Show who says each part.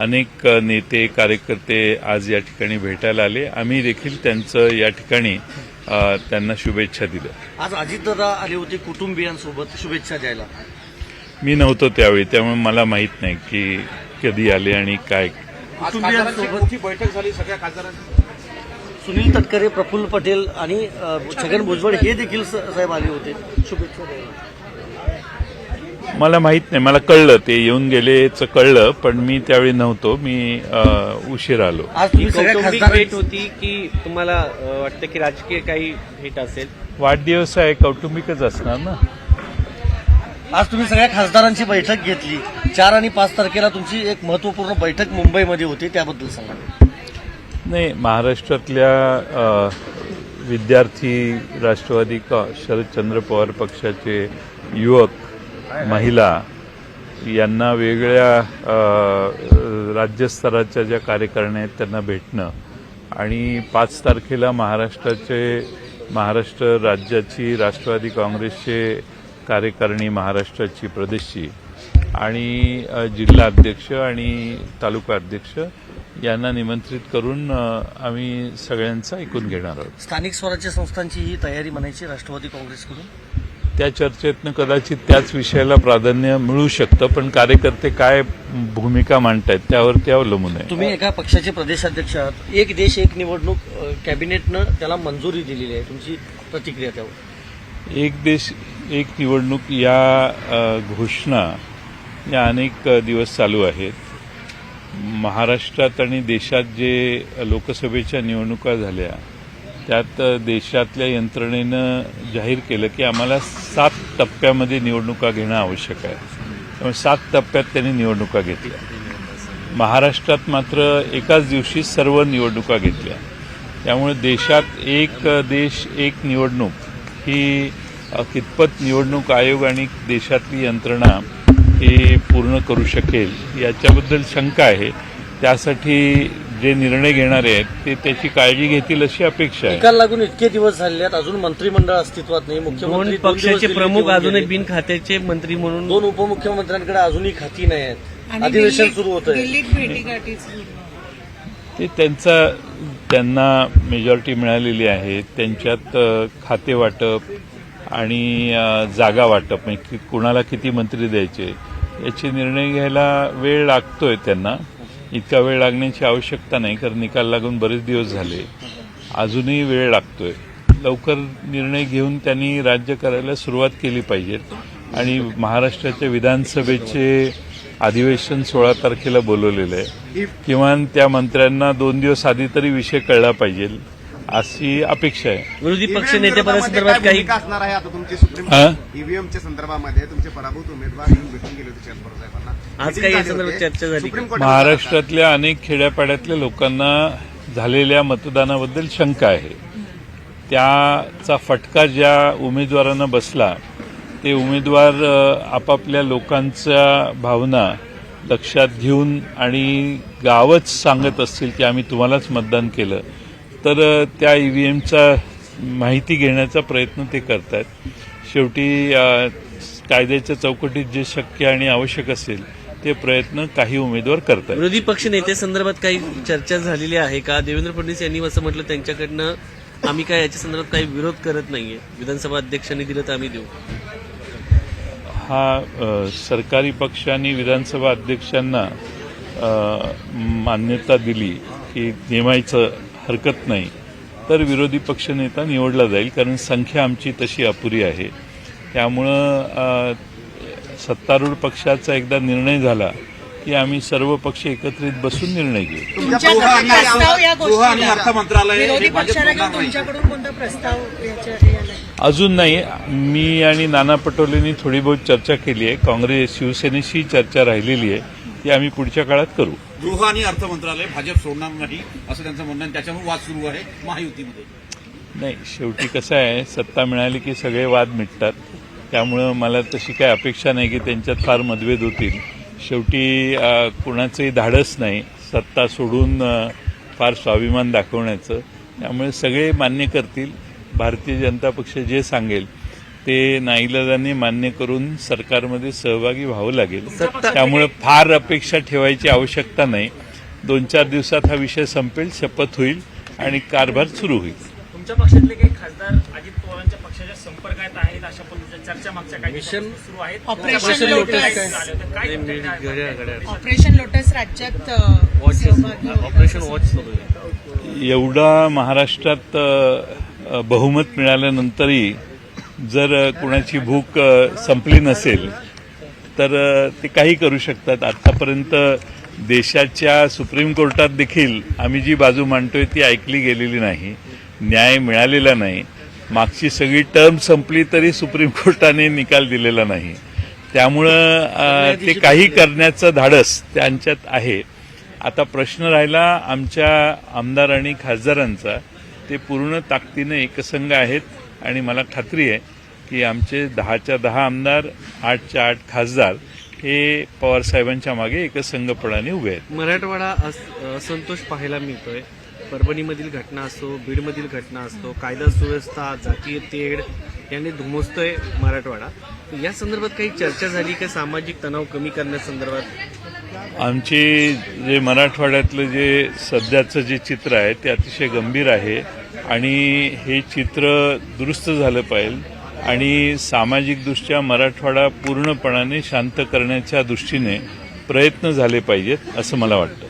Speaker 1: अनेक नेते कार्यकर्ते आज या ठिकाणी भेटायला आले. आम्ही देखील त्यांचं या ठिकाणी त्यांना शुभेच्छा दिल्या.
Speaker 2: आज अजितदादा आले होते कुटुंबियांसोबत शुभेच्छा द्यायला.
Speaker 1: मी नव्हतो त्यावेळी त्यामुळे मला माहीत नाही की कधी आले आणि काय.
Speaker 3: आज
Speaker 2: कुटुंबियांसोबत-
Speaker 3: खासदारांची मोठी बैठक झाली सगळ्या खासदारांची.
Speaker 2: सुनील तटकरे प्रफुल्ल पटेल आणि छगन भुजबळ हे देखील साहेब आले होते. शुभेच्छा द्यायला.
Speaker 1: मला माहीत नाही. मला कळलं. ते येऊन गेलेचं कळलं पण मी त्यावेळी नव्हतो. मी अ, उशीर आलो.
Speaker 2: आज
Speaker 4: ही
Speaker 2: तुम्ही सगळ्या
Speaker 4: कौटुंबिक
Speaker 2: खासदार
Speaker 4: भेट होती की तुम्हाला अ, वाटतं की राजकीय काही भेट असेल?
Speaker 1: वाढदिवस आहे कौटुंबिकच असणार ना?
Speaker 2: आज तुम्ही सगळ्या खासदारांची बैठक घेतली. चार आणि पाच तारखेला तुमची एक महत्त्वपूर्ण बैठक मुंबईमध्ये होती त्याबद्दल सांगा.
Speaker 1: नाही महाराष्ट्रातल्या अ, विद्यार्थी राष्ट्रवादी का शरदचंद्र पवार पक्षाचे युवक महिला यांना वेगळ्या राज्यस्तराच्या ज्या कार्यकारिण्या आहेत त्यांना भेटणं. आणि पाच तारखेला महाराष्ट्राचे महाराष्ट्र राज्याची राष्ट्रवादी काँग्रेसचे कार्यकारिणी महाराष्ट्राची प्रदेशची. आणि जिल्हा अध्यक्ष आणि तालुका अध्यक्ष यांना निमंत्रित करून आम्ही सगळ्यांचं ऐकून घेणार आहोत.
Speaker 2: स्थानिक स्वराज्य संस्थांची ही तयारी म्हणायची राष्ट्रवादी काँग्रेसकडून?
Speaker 1: त्या चर्चेतनं कदाचित त्याच विषयाला प्राधान्य मिळू शकतं पण कार्यकर्ते काय भूमिका मांडतायत त्यावरती अवलंबून आहे.
Speaker 2: तुम्ही एका पक्षाचे प्रदेशाध्यक्ष आहात. एक देश एक निवडणूक कॅबिनेटनं त्याला मंजुरी दिलेली आहे. तुमची प्रतिक्रिया त्यावर.
Speaker 1: एक देश एक निवडणूक या घोषणा या अनेक दिवस चालू आहेत. महाराष्ट्रात आणि देशात जे लोकसभेच्या निवडणुका झाल्या त्यात देशातल्या यंत्रणेनं जाहीर केलं की आम्हाला सात टप्प्यामध्ये निवडणुका घेणं आवश्यक आहे. त्यामुळे सात टप्प्यात त्यांनी निवडणुका घेतल्या. महाराष्ट्रात मात्र एकाच दिवशी सर्व निवडणुका घेतल्या. त्यामुळे देशात एक देश एक निवडणूक ही कितपत निवडणूक आयोग आणि देशातली यंत्रणा हे पूर्ण करू शकेल याच्याबद्दल शंका आहे. त्यासाठी जे निर्णय घेणारे आहेत ते त्याची काळजी घेतील अशी अपेक्षा आहे.
Speaker 2: निकाल लागून इतके दिवस झाले आहेत अजून मंत्रिमंडळ अस्तित्वात नाही
Speaker 4: दोन
Speaker 2: मुख्यमंत्री दोन दिवस
Speaker 4: पक्षाचे
Speaker 2: दिल्लीत
Speaker 4: प्रमुख
Speaker 2: येऊन
Speaker 4: अजूनही
Speaker 2: गेले.
Speaker 4: बिन खात्याचे मंत्री म्हणून
Speaker 2: दोन उपमुख्यमंत्र्यांकडे अजूनही खाती नाही आहेत.
Speaker 5: आणि
Speaker 2: अधिवेशन
Speaker 5: दिल्लीत-
Speaker 2: सुरू होत आहे
Speaker 5: दिल्लीत भेटीगाठी सुरू आहे.
Speaker 1: ते त्यांचा त्यांना मेजॉरिटी मिळालेली आहे. त्यांच्यात अ, खाते वाटप आणि अ, जागा वाटप म्हणजे कि- कुणाला किती मंत्री द्यायचे याचे निर्णय घ्यायला वेळ लागतोय त्यांना. इतका वेळ लागण्याची आवश्यकता नाही कारण निकाल लागून बरेच दिवस झाले. अजूनही वेळ लागतोय. लवकर निर्णय घेऊन त्यांनी राज्य करायला सुरुवात केली पाहिजे. आणि महाराष्ट्राच्या विधानसभेचे अधिवेशन सोळा तारखेला बोलवलेलं आहे. किमान त्या मंत्र्यांना दोन दिवस आधी तरी विषय कळला पाहिजे. अशी अपेक्षा आहे
Speaker 4: विरोधी पक्ष
Speaker 3: EVM
Speaker 4: नेतेपदासंदर्भात काही
Speaker 3: असणार आहे आता तुमची सुप्रीम
Speaker 1: हा?
Speaker 3: ईव्हीएमच्या संदर्भामध्ये तुमचे पराभूत उमेदवार येऊन भेटून गेले होते शरद पवार साहेबांना
Speaker 4: आज काही या संदर्भात. चर्चा झाली
Speaker 3: सुप्रीम
Speaker 4: का?
Speaker 3: कोर्टाने
Speaker 1: महाराष्ट्रातल्या अनेक खेड्यापाड्यातल्या लोकांना झालेल्या मतदानाबद्दल शंका आहे त्याचा फटका ज्या उमेदवारांना बसला ते उमेदवार अ, आपापल्या लोकांच्या भावना लक्षात घेऊन आणि गावच सांगत असतील की आम्ही तुम्हालाच मतदान केलं तर त्या ईव्हीएमचा माहिती घेण्याचा प्रयत्न ते करतात शेवटी अ, कायद्याच्या चौकटीत जे शक्य आणि आवश्यक असेल ते प्रयत्न काही उमेदवार करतात
Speaker 4: विरोधी पक्ष नेते संदर्भात काही चर्चा झालेली आहे का? देवेंद्र फडणवीस यांनी असं म्हटलं त्यांच्याकडनं आम्ही काय याच्या संदर्भात काही विरोध करत नाहीये. विधानसभा अध्यक्षांनी दिलं तर आम्ही देऊ.
Speaker 1: हा सरकारी पक्षांनी विधानसभा अध्यक्षांना मान्यता दिली की नेमायचं हरकत नाही. तर विरोधी पक्षनेता निवडला जाईल कारण संख्या आमची तशी अपुरी आहे. त्यामुळं सत्तारूढ पक्षाचा एकदा निर्णय झाला की आम्ही सर्व पक्ष एकत्रित बसून निर्णय घेऊ. अजून नाही. मी आणि नाना पटोलेंनी थोडी बहुत चर्चा केली आहे. काँग्रेस शिवसेनेशी चर्चा राहिलेली आहे. ती आम्ही पुढच्या काळात करू.
Speaker 3: गृह आणि अर्थ मंत्रालय भाजप सोडणार नाही असं त्यांचं म्हणणं. त्याच्यामुळे वाद सुरू आहे महायुतीमध्ये.
Speaker 1: नाही शेवटी कसं आहे सत्ता मिळाली की सगळे वाद मिटतात. त्यामुळं मला तशी काही अपेक्षा नाही की त्यांच्यात फार मतभेद होतील. शेवटी कुणाचंही धाडस नाही सत्ता सोडून फार स्वाभिमान दाखवण्याचं. त्यामुळे सगळे मान्य करतील. भारतीय जनता पक्ष जे सांगेल ते नाईलाजाने मान्य करून सरकारमध्ये सहभागी व्हावं लागेल. त्यामुळे फार अपेक्षा ठेवायची आवश्यकता नाही. दोन चार दिवसात हा विषय संपेल शपथ होईल आणि कारभार सुरू होईल.
Speaker 6: तुमच्या पक्षातले काही खासदार अजित पवारांच्या पक्षाच्या संपर्कात आहेत अशा पद्धतीच्या चर्चा मागच्या काही
Speaker 2: मिशन-
Speaker 6: सुरू आहेत.
Speaker 5: ऑपरेशन लोटस ऑपरेशन लोटस राज्यात.
Speaker 4: ऑपरेशन वॉच सुरू आहे.
Speaker 1: एवढा महाराष्ट्रात बहुमत मिळाल्यानंतरही जर कुणाची भूक संपली नसेल तर ते काही करू शकतात. आतापर्यंत देशाच्या सुप्रीम कोर्टात देखील आम्ही जी बाजू मांडतोय ती ऐकली गेलेली नाही न्याय मिळालेला नाही. मागची सगळी टर्म संपली तरी सुप्रीम कोर्टाने निकाल दिलेला नाही. त्यामुळं ते काही करण्याचं धाडस त्यांच्यात आहे. आता प्रश्न राहिला आमच्या आमदार आणि खासदारांचा. ते पूर्ण ताकदीनं एकसंघ आहेत. आणि मला खात्री आहे की आमचे दहाच्या दहा आमदार आठच्या आठ खासदार हे पवारसाहेबांच्या मागे एकसंघपणाने उभे आहेत.
Speaker 4: मराठवाडा अस- असंतोष पाहायला मिळतोय. परभणीमधील घटना असो बीडमधील घटना असतो कायदा सुव्यवस्था जातीय तेढ यांनी धुमसतोय मराठवाडा. या संदर्भात काही चर्चा झाली का? सामाजिक तणाव कमी करण्यासंदर्भात
Speaker 1: आमचे जे मराठवाड्यातलं जे सध्याचं जे चित्र आहे ते अतिशय गंभीर आहे. आणि हे चित्र दुरुस्त झालं पाहिजे आणि सामाजिकदृष्ट्या मराठवाडा पूर्णपणाने शांत करण्याच्या दृष्टीने प्रयत्न झाले पाहिजेत असं मला वाटतं.